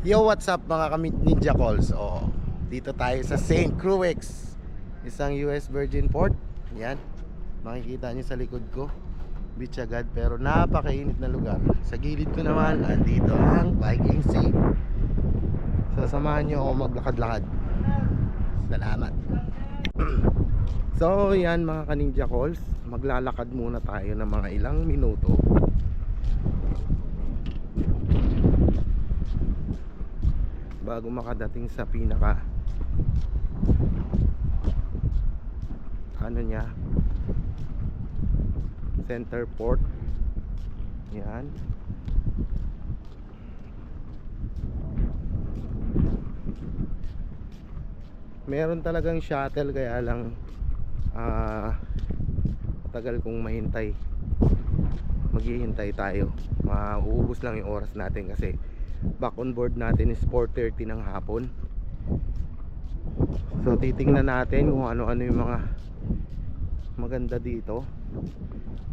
Yo, what's up mga kami Ninja Calls? Oh, dito tayo sa St. Cruix. Isang US Virgin Port. Yan. Makikita niyo sa likod ko. Beach agad pero napakainit na lugar. Sa gilid ko naman, andito ang Viking Sea. So, samahan niyo ako maglakad-lakad. Salamat. so, yan mga ka-Ninja Calls. Maglalakad muna tayo ng mga ilang minuto. Bago makadating sa pinaka ano niya center port. Yan. Meron talagang shuttle kaya lang ah matagal kong mahintay. Maghihintay tayo. Mauubos lang yung oras natin kasi back on board natin is 4.30 ng hapon. So titingnan natin kung ano-ano yung mga maganda dito.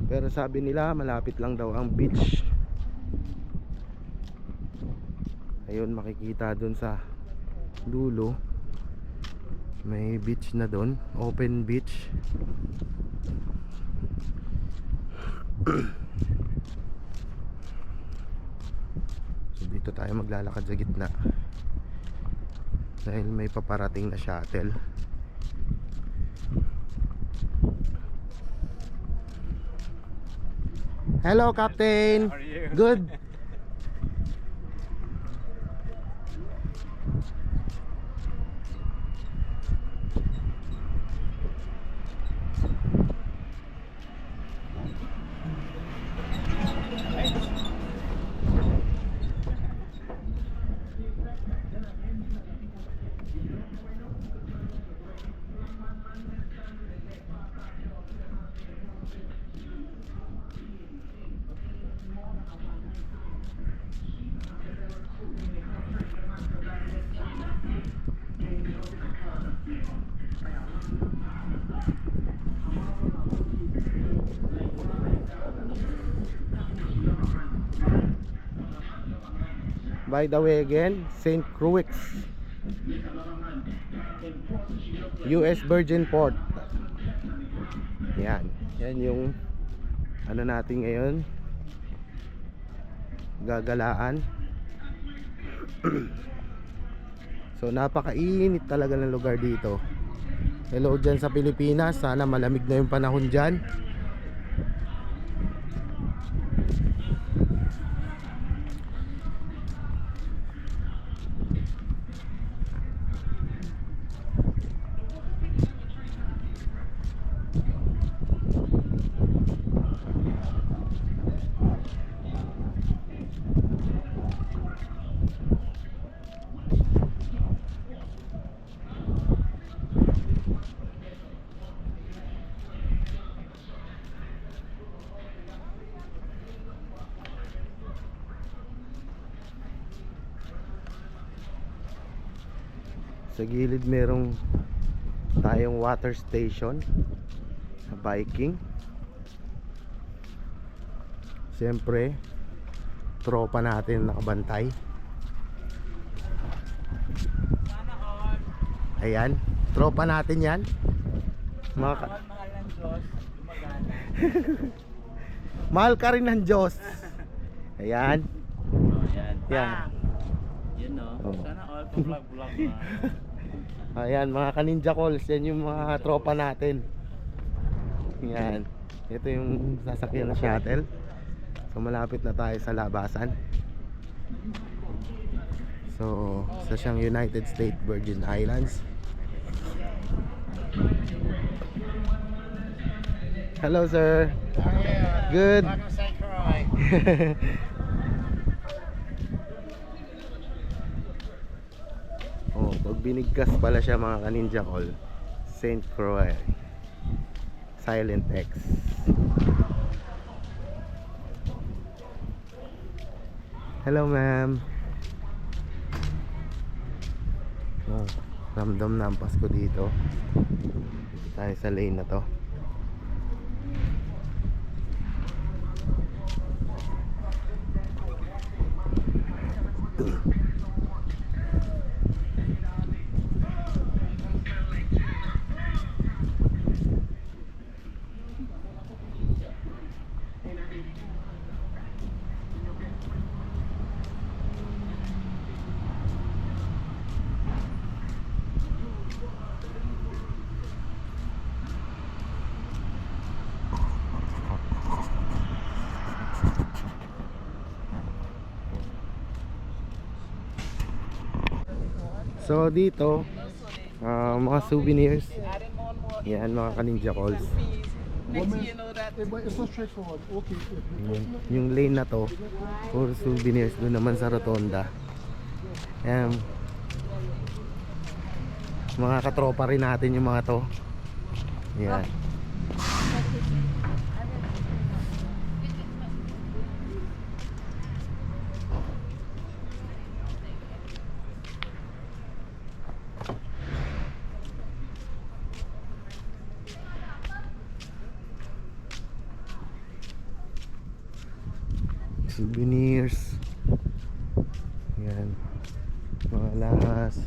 Pero sabi nila malapit lang daw ang beach. Ayun makikita dun sa dulo. May beach na dun. Open beach So dito tayo maglalakad sa gitna. Dahil may paparating na shuttle. Hello Captain? Good By the way again St. Cruix US Virgin Port. Yan. Yan yung Ano natin ngayon. Gagalaan. So napakainit talaga ng lugar dito. Hello dyan sa Pilipinas. Sana malamig na yung panahon dyan Sa gilid merong tayong water station sa Viking. Siyempre, tropa natin nakabantay. Ayan, tropa natin yan. Mga ka- Mahal, ka rin ng Diyos. Ayan. Oh, yan. Yan. Yun no. Oh. Sana all vlog vlog na. Ayan, mga kaninja calls. Yan yung mga tropa natin. Yan. Ito yung sasakyan na shuttle. So malapit na tayo sa labasan. So, sa siyang United States Virgin Islands. Hello, sir. Good. pag binigkas pala siya mga kaninja call. Saint Croix. Silent X. Hello, ma'am. Oh, ramdam na ang Pasko. Dito tayo sa lane na to. So dito, ah, mga souvenirs. Yan, mga kaninja calls. It's not straightforward. Okay. Yung, yung lane na to, for souvenirs doon naman sa Rotonda. Yan. Mga katropa rin natin yung mga to. Yan. Souvenirs. Yan. Mga lahas.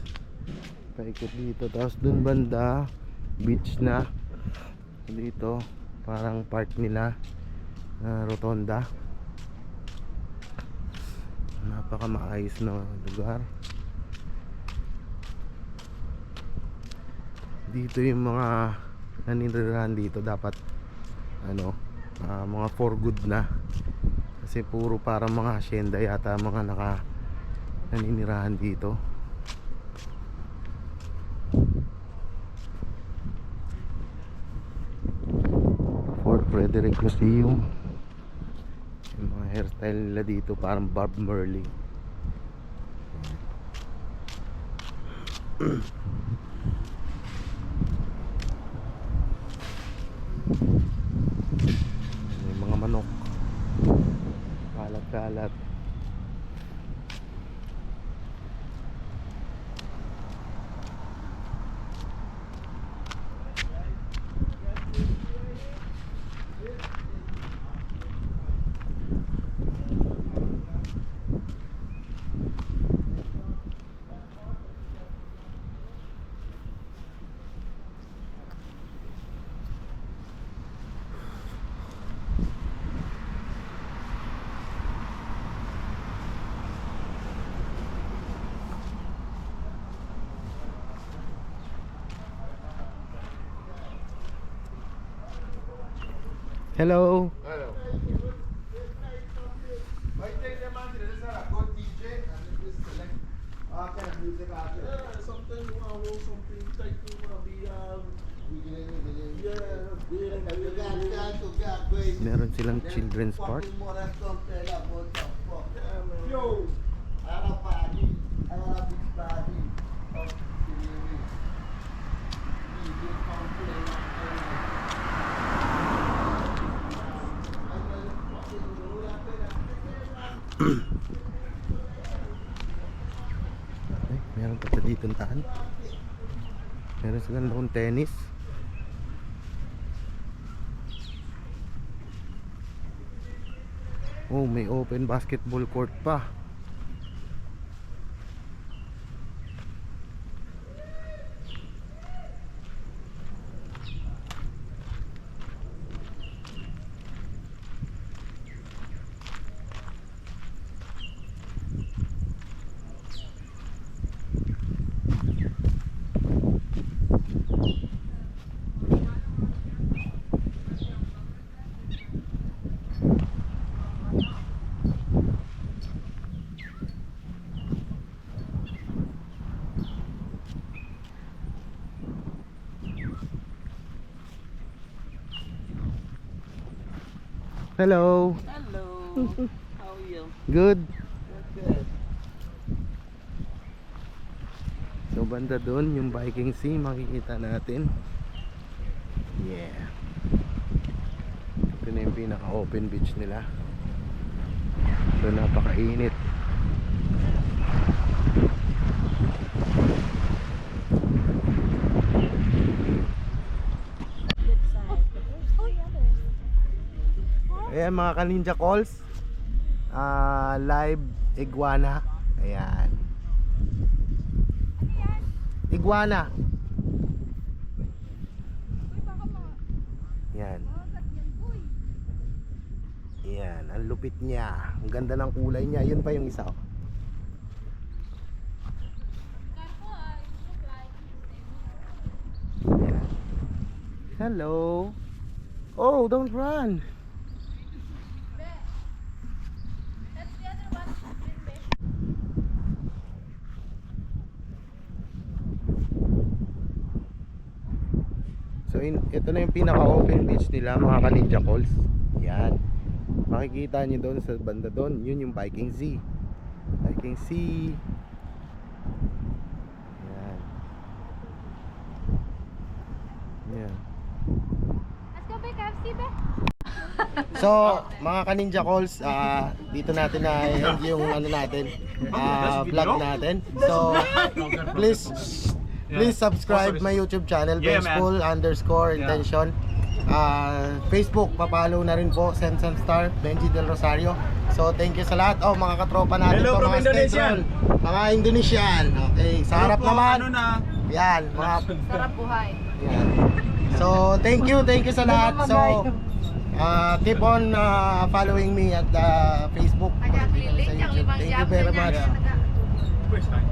Paikot dito. Tapos dun banda beach na. Dito parang park nila na rotonda. Napaka maayos na lugar. Dito yung mga naninirahan dito. Dapat ano ah, mga for good na kasi puro para mga hacienda yata mga naka naninirahan dito. Fort Frederick Museum. Yung mga hairstyle nila dito parang Bob Marley. May mga manok. Kalat-kalat. Yeah, yeah. Meron silang children's park. Yo, Eh, meron pa sa dito tahan. Silang lawn tennis. Oh, may open basketball court pa. Hello. Hello. How are you? Good. Good. So banda doon yung Viking Sea makikita natin. Yeah. Ito na yung pinaka open beach nila. So napakainit. Ayan mga kaninja calls. Ah, live iguana. Ayan. Iguana. Yan. Yan, ang lupit niya. Ang ganda ng kulay niya. Yun pa yung isa. oh. Hello. Oh, don't run. In- ito na yung pinaka-open beach nila mga ka-ninja calls. Yan. Makikita nyo doon sa banda doon, yun yung Viking Sea. Viking Sea. Yan. Yan. Let's go back, KFC, be. So, mga ka-ninja calls, ah, dito natin na end yung ano natin, ah, vlog natin. So, please please subscribe my YouTube channel, Yeah, man. Benchful underscore intention. Ah, Facebook, papalo na rin po, Sensan Star, Benji Del Rosario. So, thank you sa lahat. Oh, mga katropa natin Hello to, from mga Indonesian. Mga Indonesian. Okay, sa harap naman. Ano na? Yan, mga Sarap buhay. yan. So, thank you, thank you sa lahat. So, uh, keep on uh, following me at uh, Facebook. Agak Sa keliling yang YouTube. limang Thank jam you very much. niya.